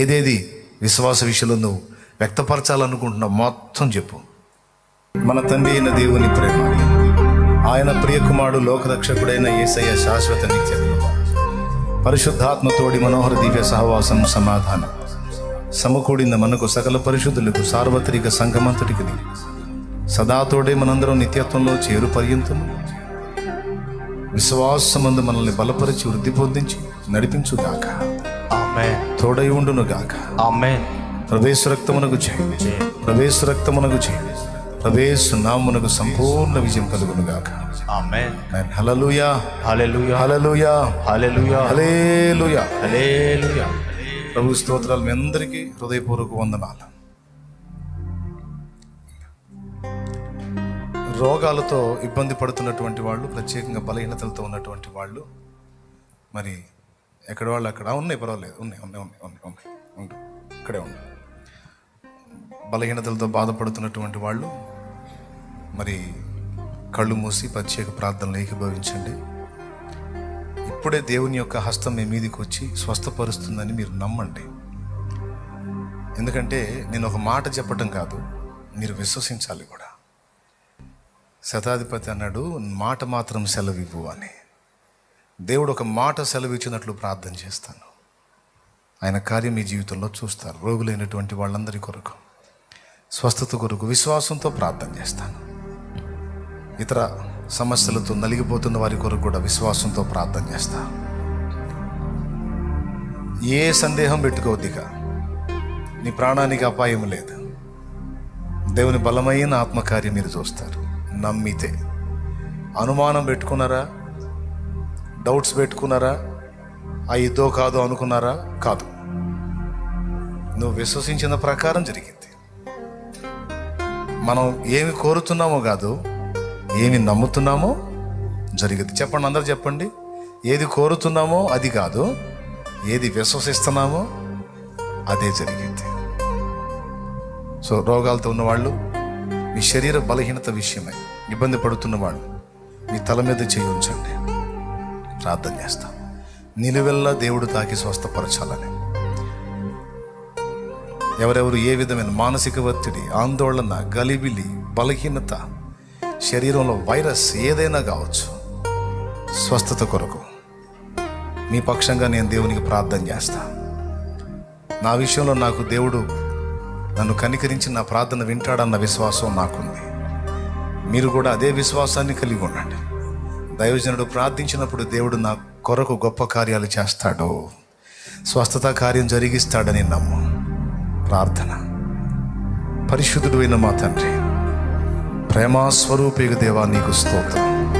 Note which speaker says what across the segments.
Speaker 1: ఏదేది విశ్వాస విషయంలో నువ్వు వ్యక్తపరచాలనుకుంటున్నావు మొత్తం చెప్పు. మన తండ్రి అయిన దేవుని ప్రేమ. ఆయన ప్రియకుమారుడు లోకరక్షకుడైన యేసయ్య శాశ్వత నిత్య పరిశుద్ధాత్మతోడి మనోహర దివ్య సహవాసం సమాధానం. సమకూడిన మనకు సకల పరిశుద్ధులకు సార్వత్రిక సంఘమంతటికి సదాతోడే మనందరం నిత్యత్వంలో చేరు పర్యంతము. విశ్వాసమందు మనల్ని బలపరిచి వృద్ధి పొందించి నడిపించుగాక. తోడై ఉండునుగాక
Speaker 2: ఆమెన్.
Speaker 1: ప్రవేశ రక్తమునకు చేయి. ప్రవేశ రక్తమునకు చేయి. ప్రవేశ నామునకు సంపూర్ణ విజయం కలుగునుగాక
Speaker 2: ఆమెన్.
Speaker 1: ఆమేన్. హల్లెలూయా.
Speaker 2: హల్లెలూయా.
Speaker 1: హల్లెలూయా.
Speaker 2: హల్లెలూయా.
Speaker 1: హల్లెలూయా.
Speaker 2: హల్లెలూయా.
Speaker 1: ప్రభు స్తోత్రాలు మీ అందరికీ హృదయపూర్వక వందనాలు. రోగాలతో ఇబ్బంది పడుతున్నటువంటి వాళ్ళు ప్రత్యేకంగా బలహీనతలతో ఉన్నటువంటి వాళ్ళు మరి ఎక్కడ వాళ్ళు అక్కడ? ఉన్నాయి పర్వాలేదు. ఉన్నాయి ఉన్నాయి ఉన్నాయి ఉన్నాయి ఉన్నాయి. ఉండు. ఇక్కడే ఉన్నాయి బలహీనతలతో బాధపడుతున్నటువంటి వాళ్ళు మరి కళ్ళు మూసి ప్రత్యేక ప్రార్థనలు ఏకీభవించండి. ఇప్పుడే దేవుని యొక్క హస్తం మీ మీదకి వచ్చి స్వస్థపరుస్తుందని మీరు నమ్మండి. ఎందుకంటే నేను ఒక మాట చెప్పటం కాదు మీరు విశ్వసించాలి కూడా. శతాధిపతి అన్నాడు మాట మాత్రం సెలవివ్వు అని. దేవుడు ఒక మాట సెలవిచ్చినట్లు ప్రార్థన చేస్తాను. ఆయన కార్యం మీ జీవితంలో చూస్తారు. రోగులైనటువంటి వాళ్ళందరి కొరకు స్వస్థత కొరకు విశ్వాసంతో ప్రార్థన చేస్తాను. ఇతర సమస్యలతో నలిగిపోతున్న వారి కొరకు కూడా విశ్వాసంతో ప్రార్థన చేస్తా. ఏ సందేహం పెట్టుకోవద్దిక. నీ ప్రాణానికి అపాయం లేదు. దేవుని బలమైన ఆత్మకార్యం మీరు చూస్తారు. నమ్మితే. అనుమానం పెట్టుకున్నారా? డౌట్స్ పెట్టుకున్నారా? ఆ ఇదో కాదో అనుకున్నారా? కాదు. నువ్వు విశ్వసించిన ప్రకారం జరిగింది. మనం ఏమి కోరుతున్నామో కాదు ఏమి నమ్ముతున్నామో జరిగింది. చెప్పండి అందరు చెప్పండి. ఏది కోరుతున్నామో అది కాదు ఏది విశ్వసిస్తున్నామో అదే జరిగింది. సో రోగాలతో ఉన్నవాళ్ళు మీ శరీర బలహీనత విషయమై ఇబ్బంది పడుతున్న వాళ్ళు మీ తల మీద చేయి ఉంచండి. ప్రార్థన చేస్తాం. నిలువెల్లా దేవుడు తాకి స్వస్థపరచాలని. ఎవరెవరు ఏ విధమైన మానసిక ఒత్తిడి ఆందోళన గలిబిలి బలహీనత శరీరంలో వైరస్ ఏదైనా కావచ్చు స్వస్థత కొరకు మీ పక్షంగా నేను దేవునికి ప్రార్థన చేస్తా. నా విషయంలో నాకు దేవుడు నన్ను కనికరించి నా ప్రార్థన వింటాడన్న విశ్వాసం నాకుంది. మీరు కూడా అదే విశ్వాసాన్ని కలిగి ఉండండి. దైవజనుడు ప్రార్థించినప్పుడు దేవుడు నా కొరకు గొప్ప కార్యాలు చేస్తాడు. స్వస్థత కార్యం జరిగిస్తాడని నమ్ము. ప్రార్థన. పరిశుద్ధుడు అయిన మా తండ్రి ప్రేమాస్వరూపిక దేవా నీకు స్తోత్రం.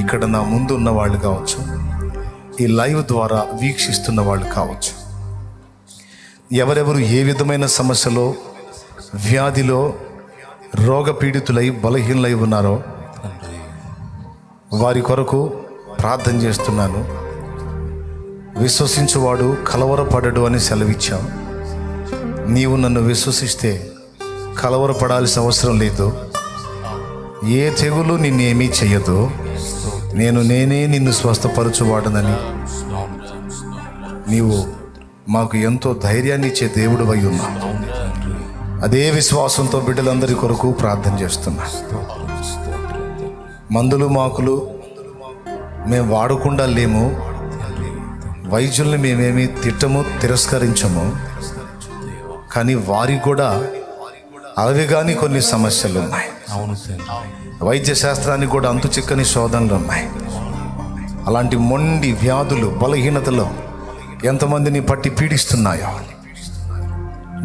Speaker 1: ఇక్కడ నా ముందు ఉన్న వాళ్ళు కావచ్చు ఈ లైవ్ ద్వారా వీక్షిస్తున్న వాళ్ళు కావచ్చు. ఎవరెవరు ఏ విధమైన సమస్యలో వ్యాధిలో రోగపీడితులై బలహీనలై ఉన్నారో వారి కొరకు ప్రార్థన చేస్తున్నాను. విశ్వసించువాడు కలవరపడడు అని సెలవిచ్చాం. నీవు నన్ను విశ్వసిస్తే కలవరపడాల్సిన అవసరం లేదు. ఏ తెగులు నిన్నేమీ చెయ్యదు. నేను నేనే నిన్ను స్వస్థపరచువాడనని. నీవు మాకు ఎంతో ధైర్యాన్ని ఇచ్చే దేవుడు అయి ఉన్నా అదే విశ్వాసంతో బిడ్డలందరి కొరకు ప్రార్థన చేస్తున్నా. మందులు మాకులు మేము వాడకుండా లేము. వైద్యుల్ని మేమేమి తిట్టము తిరస్కరించము. కానీ వారికి కూడా అవి కానీ కొన్ని సమస్యలు ఉన్నాయి. వైద్య శాస్త్రానికి కూడా అంతు చిక్కని శోధనలు ఉన్నాయి. అలాంటి మొండి వ్యాధులు బలహీనతలు ఎంతమందిని పట్టి పీడిస్తున్నాయో?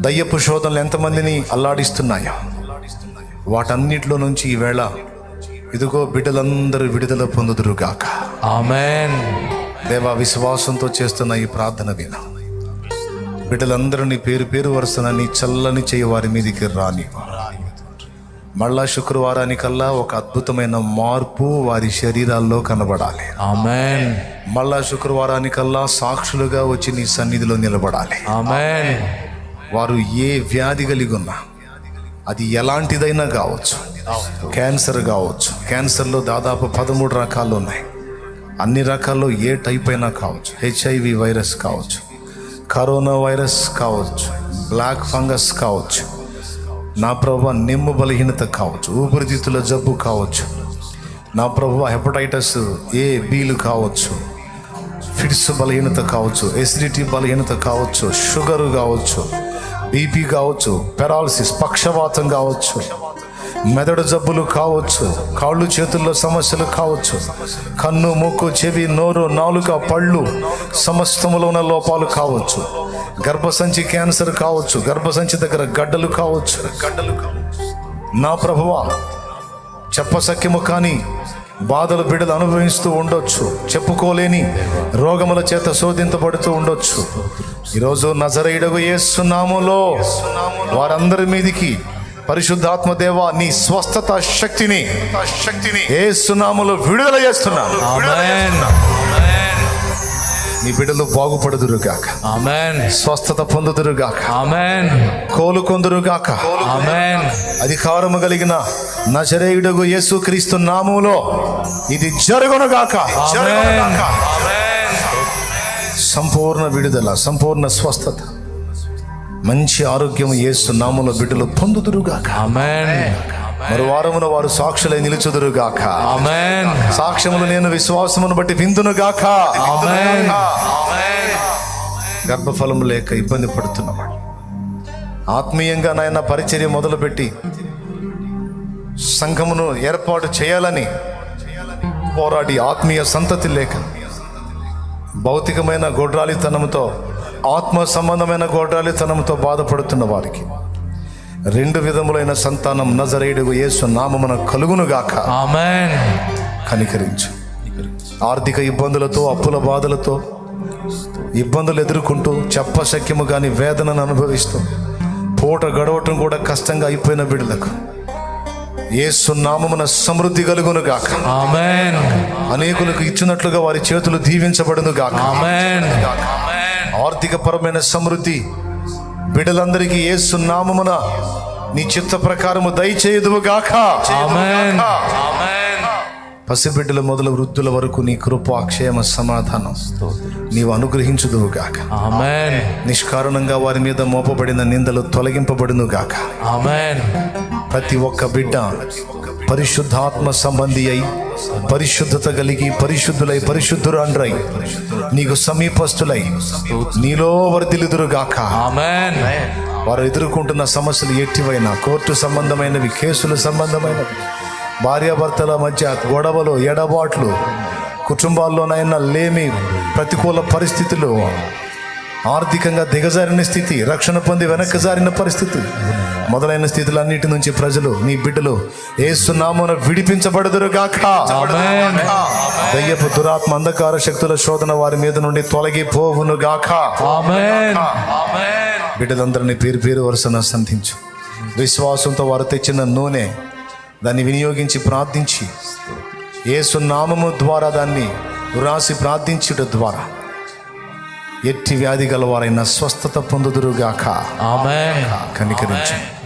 Speaker 1: దయ్యపు శోధనలు ఎంతమందిని అల్లాడిస్తున్నాయో? వాటన్నిటిలో నుంచి ఈవేళ ఇదిగో బిడ్డలందరూ విడుదల పొందుదురుగాక.
Speaker 2: ఆమెన్.
Speaker 1: దేవా విశ్వాసంతో చేస్తున్న ఈ ప్రార్థన విన. బిడ్డలందరూ నీ పేరు పేరు వరుసన నీ చల్లని చేయి వారి మీదికి రాని మళ్ళా శుక్రవారానికల్లా ఒక అద్భుతమైన మార్పు వారి శరీరాల్లో కనబడాలి.
Speaker 2: ఆమెన్.
Speaker 1: మళ్ళా శుక్రవారానికల్లా సాక్షులుగా వచ్చి నీ సన్నిధిలో నిలబడాలి.
Speaker 2: ఆమెన్.
Speaker 1: వారు ఏ వ్యాధి కలిగి ఉన్నా అది ఎలాంటిదైనా కావచ్చు. క్యాన్సర్ కావచ్చు. క్యాన్సర్లో దాదాపు పదమూడు రకాలు ఉన్నాయి. అన్ని రకాల్లో ఏ టైప్ అయినా కావచ్చు. హెచ్ఐవి వైరస్ కావచ్చు. కరోనా వైరస్ కావచ్చు. బ్లాక్ ఫంగస్ కావచ్చు. నా ప్రభు నిమ్ము బలహీనత కావచ్చు. ఊపిరితిత్తుల జబ్బు కావచ్చు. నా ప్రభు హెపటైటిస్ ఏ బీలు కావచ్చు. ఫిట్స్ బలహీనత కావచ్చు. ఎసిడిటీ బలహీనత కావచ్చు. షుగర్ కావచ్చు. బీపీ కావచ్చు పెరాలసిస్ పక్షవాతం కావచ్చు మెదడు జబ్బులు కావచ్చు కాళ్ళు చేతుల్లో సమస్యలు కావచ్చు కన్ను ముక్కు చెవి నోరు నాలుక పళ్ళు సమస్తములో ఉన్న లోపాలు కావచ్చు. గర్భసంచి క్యాన్సర్ కావచ్చు గర్భసంచి దగ్గర గడ్డలు కావచ్చు. గడ్డలు కావచ్చు నా ప్రభువా చెప్పసక్యము కానీ బాధలు బిడ్డలు అనుభవిస్తూ ఉండొచ్చు. చెప్పుకోలేని రోగముల చేత శోధించబడుతూ ఉండొచ్చు. ఈరోజు నజరైడగు ఏసునాములో వారందరి మీదికి పరిశుద్ధాత్మ దేవ నీ స్వస్థత శక్తిని శక్తిని ఏసునాములో విడుదల చేస్తున్నాను. నీ బిడ్డలు బాగుపడుదురుగాక.
Speaker 2: ఆమేన్.
Speaker 1: స్వస్థత పొందుదురుగాక.
Speaker 2: ఆమేన్.
Speaker 1: కోలుకొందురుగాక.
Speaker 2: ఆమేన్.
Speaker 1: అధికారము కలిగిన నజరేయుడగు యేసుక్రీస్తు నామములో ఇది జరుగునుగాక. జరుగునుగాక. సంపూర్ణ విడుదల సంపూర్ణ స్వస్థత. మంచి ఆరోగ్యం యేసు నామములో బిడ్డలు పొందుదురుగాక.
Speaker 2: ఆమేన్.
Speaker 1: మరి వారమున వారు సాక్షులై నిలుచుదురుగాక.
Speaker 2: ఆమేన్
Speaker 1: సాక్ష్యములు నేను విశ్వాసమును బట్టి విందునుగాక.
Speaker 2: ఆమేన్
Speaker 1: గర్భఫలం లేక ఇబ్బంది పడుతున్నవాడు. ఆత్మీయంగా నాయన పరిచర్య మొదలుపెట్టి సంఘమును ఏర్పాటు చేయాలని పోరాడి ఆత్మీయ సంతతి లేక భౌతికమైన గొడ్రాలితనంతో ఆత్మ సంబంధమైన గొడ్రాలితనంతో బాధపడుతున్న వారికి రెండు విధములైన సంతానం నజరేయుడు యేసు నామమున కలుగునుగాక.
Speaker 2: ఆమేన్.
Speaker 1: కనికరించు. ఆర్థిక ఇబ్బందులతో అప్పుల బాధలతో ఇబ్బందులు ఎదుర్కొంటూ చెప్పశక్యము కాని వేదనను అనుభవిస్తూ పూట గడవటం కూడా కష్టంగా అయిపోయిన బిడ్డలకు ఏసు నామమున సమృద్ధి కలుగును గాక
Speaker 2: ఆమేన్.
Speaker 1: అనేకులకు ఇచ్చినట్లుగా వారి చేతులు దీవించబడును గాక ఆర్థిక పరమైన సమృద్ధి బిడ్డలందరికీ ఏసు నామమున నీ చిత్త ప్రకారము దయచేయుదువు గాక
Speaker 2: ఆమేన్. ఆమేన్.
Speaker 1: పసిబిడ్డల మొదలు వృద్ధుల వరకు నీ కృప క్షేమ సమాధానం నీవు అనుగ్రహించుదువు గాక
Speaker 2: ఆమేన్.
Speaker 1: నిష్కారణంగా వారి మీద మోపబడిన నిందలు తొలగింపబడును గాక
Speaker 2: ఆమేన్.
Speaker 1: ప్రతి ఒక్క బిడ్డ పరిశుద్ధాత్మ సంబంధి అయి పరిశుద్ధత కలిగి పరిశుద్ధులై పరిశుద్ధురాండ్రై. నీకు సమీపస్తులై నీలో వర్ధిల్లుదురు గాక
Speaker 2: ఆమేన్.
Speaker 1: వారు ఎదుర్కొంటున్న సమస్యలు ఎట్టివైనా కోర్టు సంబంధమైనవి కేసుల సంబంధమైనవి భార్యాభర్తల మధ్య గొడవలు ఎడబాట్లు కుటుంబాల్లోనైనా లేమి ప్రతికూల పరిస్థితులు ఆర్థికంగా దిగజారిన స్థితి రక్షణ పొంది వెనక్కి జారిన పరిస్థితి. మొదలైన స్థితులన్నిటి నుంచి ప్రజలు నీ బిడ్డలు ఏసునామన విడిపించబడదురు గాక
Speaker 2: ఆమేన్.
Speaker 1: దయ్యపు దురాత్మ అంధకార శక్తుల శోధన వారి మీద నుండి తొలగిపోవును గాక
Speaker 2: ఆమేన్. ఆమేన్.
Speaker 1: బిడ్డలందరినీ పేరు పేరు వరుసన సంధించు. విశ్వాసంతో వారు తెచ్చిన నూనె దాన్ని వినియోగించి ప్రార్థించి యేసు నామము ద్వారా దాన్ని వ్రాసి ప్రార్థించుట ద్వారా. ఎట్టి వ్యాధి గలవారైన స్వస్థత పొందుదురుగాక. కనికరించు.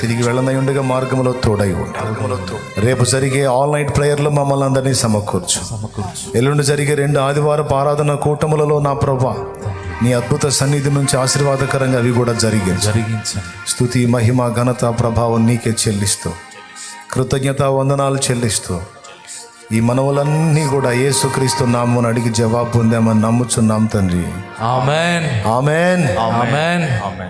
Speaker 1: తిరిగి వెళ్ళనై ఉండగా మార్గంలో తోడై. ఉండు రేపు జరిగే ఆల్ నైట్ ప్రేయర్లో మమ్మల్ని అందరినీ సమకూర్చు. ఎల్లుండి జరిగే రెండు ఆదివారపు ఆరాధన కూటములలో నా ప్రభా నీ అద్భుత సన్నిధి నుంచి ఆశీర్వాదకరంగా అవి కూడా జరిగించు. స్తుతి మహిమ ఘనత ప్రభావం నీకే చెల్లిస్తూ. కృతజ్ఞత వందనాలు చెల్లిస్తూ ఈ మనవులన్నీ కూడా యేసుక్రీస్తు నామని అడిగి జవాబు పొందామని నమ్ముచున్నాం తండ్రి.
Speaker 2: ఆమేన్.
Speaker 1: ఆమెన్.
Speaker 2: ఆమేన్.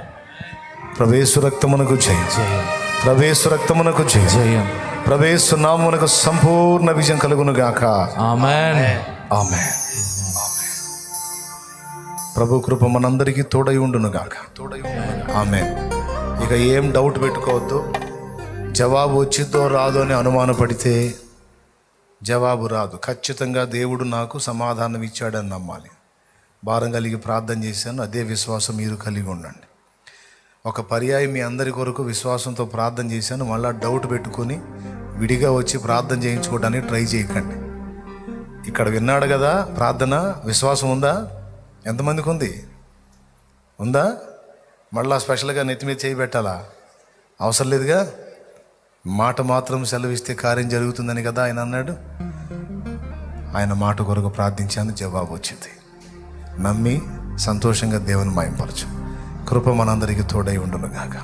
Speaker 1: ప్రవేశు రక్తమునకు జయం.
Speaker 2: జయం.
Speaker 1: ప్రవేశు రక్తమునకు జయం.
Speaker 2: జయం.
Speaker 1: ప్రవేశు నామమునకు సంపూర్ణ విజయం కలుగును గాక
Speaker 2: ఆమేన్.
Speaker 1: ఆమె ప్రభు కృప మనందరికీ తోడై ఉండును గాక ఆమె ఇక ఏం డౌట్ పెట్టుకోవద్దు. జవాబు వచ్చిద్దో రాదో అని అనుమానపడితే జవాబు రాదు. ఖచ్చితంగా దేవుడు నాకు సమాధానం ఇచ్చాడని నమ్మాలి. భారం కలిగి ప్రార్థన చేశాను. అదే విశ్వాసం మీరు కలిగి ఉండండి. ఒక పర్యాయం మీ అందరి కొరకు విశ్వాసంతో ప్రార్థన చేశాను. మళ్ళీ డౌట్ పెట్టుకొని విడిగా వచ్చి ప్రార్థన చేయించుకోవడానికి ట్రై చేయకండి. ఇక్కడ విన్నాడు కదా ప్రార్థన విశ్వాసం ఉందా? ఎంతమందికి ఉంది? ఉందా? మళ్ళీ స్పెషల్గా నెత్తి మీద చేయి పెట్టాలా? అవసరం లేదుగా? మాట మాత్రం సెలవిస్తే కార్యం జరుగుతుందని కదా ఆయన అన్నాడు. ఆయన మాట కొరకు ప్రార్థించాను జవాబు వచ్చింది. నమ్మి సంతోషంగా దేవుని మాయంపరచు. కృప మనందరికీ తోడై ఉండును గాక